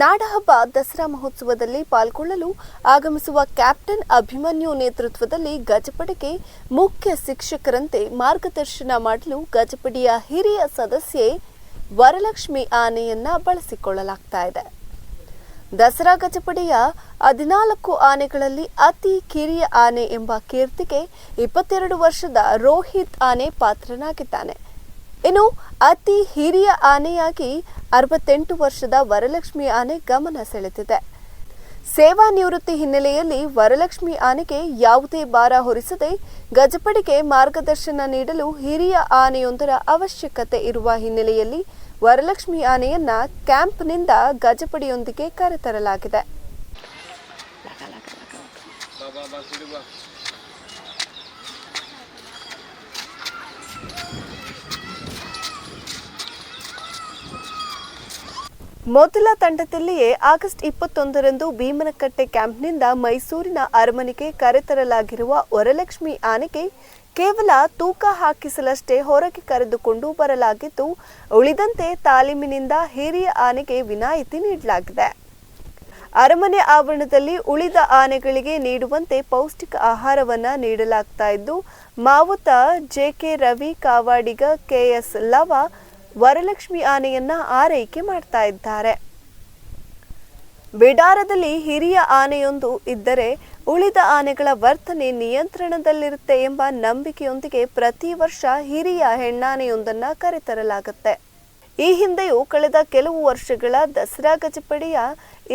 ನಾಡಹಬ್ಬ ದಸರಾ ಮಹೋತ್ಸವದಲ್ಲಿ ಪಾಲ್ಗೊಳ್ಳಲು ಆಗಮಿಸುವ ಕ್ಯಾಪ್ಟನ್ ಅಭಿಮನ್ಯು ನೇತೃತ್ವದಲ್ಲಿ ಗಜಪಡೆಗೆ ಮುಖ್ಯ ಶಿಕ್ಷಕರಂತೆ ಮಾರ್ಗದರ್ಶನ ಮಾಡಲು ಗಜಪಡೆಯ ಹಿರಿಯ ಸದಸ್ಯೆ ವರಲಕ್ಷ್ಮಿ ಆನೆಯನ್ನ ಬಳಸಿಕೊಳ್ಳಲಾಗ್ತಾ ಇದೆ. ದಸರಾ ಗಜಪಡೆಯ ಹದಿನಾಲ್ಕು ಆನೆಗಳಲ್ಲಿ ಅತಿ ಕಿರಿಯ ಆನೆ ಎಂಬ ಕೀರ್ತಿಗೆ ಇಪ್ಪತ್ತೆರಡು ವರ್ಷದ ರೋಹಿತ್ ಆನೆ ಪಾತ್ರನಾಗಿದ್ದಾನೆ. ಇನ್ನು ಅತಿ ಹಿರಿಯ ಆನೆಯಾಗಿ ಅರವತ್ತೆಂಟು ವರ್ಷದ ವರಲಕ್ಷ್ಮಿ ಆನೆ ಗಮನ ಸೆಳೆದಿದೆ. ಸೇವಾ ನಿವೃತ್ತಿ ಹಿನ್ನೆಲೆಯಲ್ಲಿ ವರಲಕ್ಷ್ಮಿ ಆನೆಗೆ ಯಾವುದೇ ಭಾರ ಹೊರಿಸದೆ ಗಜಪಡಿಗೆ ಮಾರ್ಗದರ್ಶನ ನೀಡಲು ಹಿರಿಯ ಆನೆಯೊಂದರ ಅವಶ್ಯಕತೆ ಇರುವ ಹಿನ್ನೆಲೆಯಲ್ಲಿ ವರಲಕ್ಷ್ಮಿ ಆನೆಯನ್ನ ಕ್ಯಾಂಪ್ನಿಂದ ಗಜಪಡಿಯೊಂದಿಗೆ ಕರೆತರಲಾಗಿದೆ. ಮೊದಲ ತಂಡದಲ್ಲಿಯೇ ಆಗಸ್ಟ್ ಇಪ್ಪತ್ತೊಂದರಂದು ಭೀಮನಕಟ್ಟೆ ಕ್ಯಾಂಪ್ನಿಂದ ಮೈಸೂರಿನ ಅರಮನೆಗೆ ಕರೆತರಲಾಗಿರುವ ವರಲಕ್ಷ್ಮಿ ಆನೆಗೆ ಕೇವಲ ತೂಕ ಹಾಕಿಸಲಷ್ಟೇ ಹೊರಗೆ ಕರೆದುಕೊಂಡು ಬರಲಾಗಿದ್ದು, ಉಳಿದಂತೆ ತಾಲೀಮಿನಿಂದ ಹಿರಿಯ ಆನೆಗೆ ವಿನಾಯಿತಿ ನೀಡಲಾಗಿದೆ. ಅರಮನೆ ಆವರಣದಲ್ಲಿ ಉಳಿದ ಆನೆಗಳಿಗೆ ನೀಡುವಂತೆ ಪೌಷ್ಟಿಕ ಆಹಾರವನ್ನ ನೀಡಲಾಗ್ತಾ ಇದ್ದು, ಮಾವುತ ಜೆಕೆ ರವಿ ಕಾವಾಡಿಗ ಕೆಎಸ್ ಲವ ವರಲಕ್ಷ್ಮಿ ಆನೆಯನ್ನ ಆರೈಕೆ ಮಾಡ್ತಾ ಇದ್ದಾರೆ. ಬಿಡಾರದಲ್ಲಿ ಹಿರಿಯ ಆನೆಯೊಂದು ಇದ್ದರೆ ಉಳಿದ ಆನೆಗಳ ವರ್ತನೆ ನಿಯಂತ್ರಣದಲ್ಲಿರುತ್ತೆ ಎಂಬ ನಂಬಿಕೆಯೊಂದಿಗೆ ಪ್ರತಿ ವರ್ಷ ಹಿರಿಯ ಹೆಣ್ಣಾನೆಯೊಂದನ್ನ ಕರೆತರಲಾಗುತ್ತೆ. ಈ ಹಿಂದೆಯೂ ಕಳೆದ ಕೆಲವು ವರ್ಷಗಳ ದಸರಾ ಗಜಪಡೆಯ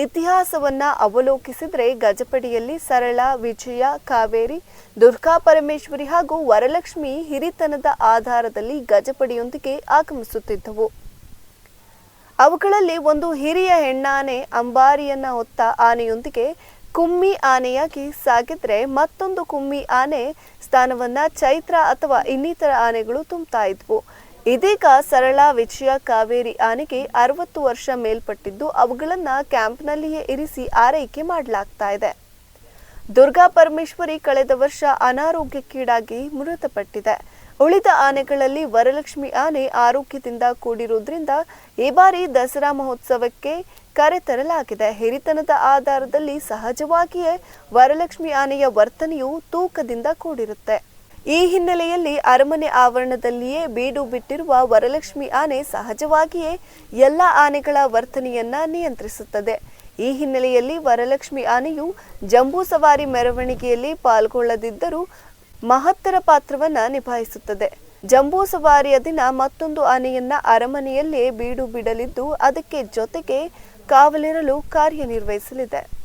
ಇತಿಹಾಸವನ್ನ ಅವಲೋಕಿಸಿದ್ರೆ ಗಜಪಡಿಯಲ್ಲಿ ಸರಳ, ವಿಜಯ, ಕಾವೇರಿ, ದುರ್ಗಾ ಪರಮೇಶ್ವರಿ ಹಾಗೂ ವರಲಕ್ಷ್ಮಿ ಹಿರಿತನದ ಆಧಾರದಲ್ಲಿ ಗಜಪಡಿಯೊಂದಿಗೆ ಆಗಮಿಸುತ್ತಿದ್ದವು. ಅವುಗಳಲ್ಲಿ ಒಂದು ಹಿರಿಯ ಹೆಣ್ಣಾನೆ ಅಂಬಾರಿಯನ್ನ ಹೊತ್ತ ಆನೆಯೊಂದಿಗೆ ಕುಮ್ಮಿ ಆನೆಯಾಗಿ ಸಾಗಿದ್ರೆ ಮತ್ತೊಂದು ಕುಮ್ಮಿ ಆನೆ ಸ್ಥಾನವನ್ನ ಚೈತ್ರ ಅಥವಾ ಇನ್ನಿತರ ಆನೆಗಳು ತುಂಬ್ತಾ ಇದ್ವು. ಇದೀಗ ಸರಳ ವಿಜಯ ಕಾವೇರಿ ಆನೆಗೆ ಅರವತ್ತು ವರ್ಷ ಮೇಲ್ಪಟ್ಟಿದ್ದು, ಅವುಗಳನ್ನ ಕ್ಯಾಂಪ್ನಲ್ಲಿಯೇ ಇರಿಸಿ ಆರೈಕೆ ಮಾಡಲಾಗ್ತಾ ಇದೆ. ದುರ್ಗಾ ಪರಮೇಶ್ವರಿ ಕಳೆದ ವರ್ಷ ಅನಾರೋಗ್ಯಕ್ಕೀಡಾಗಿ ಮೃತಪಟ್ಟಿದೆ. ಉಳಿದ ಆನೆಗಳಲ್ಲಿ ವರಲಕ್ಷ್ಮಿ ಆನೆ ಆರೋಗ್ಯದಿಂದ ಕೂಡಿರುವುದರಿಂದ ಈ ಬಾರಿ ದಸರಾ ಮಹೋತ್ಸವಕ್ಕೆ ಕರೆತರಲಾಗಿದೆ ಹಿರಿತನದ ಆಧಾರದಲ್ಲಿ ಸಹಜವಾಗಿಯೇ ವರಲಕ್ಷ್ಮಿ ಆನೆಯ ವರ್ತನೆಯು ತೂಕದಿಂದ ಕೂಡಿರುತ್ತೆ. ಈ ಹಿನ್ನೆಲೆಯಲ್ಲಿ ಅರಮನೆ ಆವರಣದಲ್ಲಿಯೇ ಬೀಡು ಬಿಟ್ಟಿರುವ ವರಲಕ್ಷ್ಮಿ ಆನೆ ಸಹಜವಾಗಿಯೇ ಎಲ್ಲ ಆನೆಗಳ ವರ್ತನೆಯನ್ನ ನಿಯಂತ್ರಿಸುತ್ತದೆ. ಈ ಹಿನ್ನೆಲೆಯಲ್ಲಿ ವರಲಕ್ಷ್ಮಿ ಆನೆಯು ಜಂಬೂ ಸವಾರಿ ಮೆರವಣಿಗೆಯಲ್ಲಿ ಪಾಲ್ಗೊಳ್ಳದಿದ್ದರೂ ಮಹತ್ತರ ಪಾತ್ರವನ್ನ ನಿಭಾಯಿಸುತ್ತದೆ. ಜಂಬೂ ಸವಾರಿಯ ದಿನ ಮತ್ತೊಂದು ಆನೆಯನ್ನ ಅರಮನೆಯಲ್ಲೇ ಬೀಡು ಬಿಡಲಿದ್ದು, ಅದಕ್ಕೆ ಜೊತೆಗೆ ಕಾವಲಿರಲು ಕಾರ್ಯನಿರ್ವಹಿಸಲಿದೆ.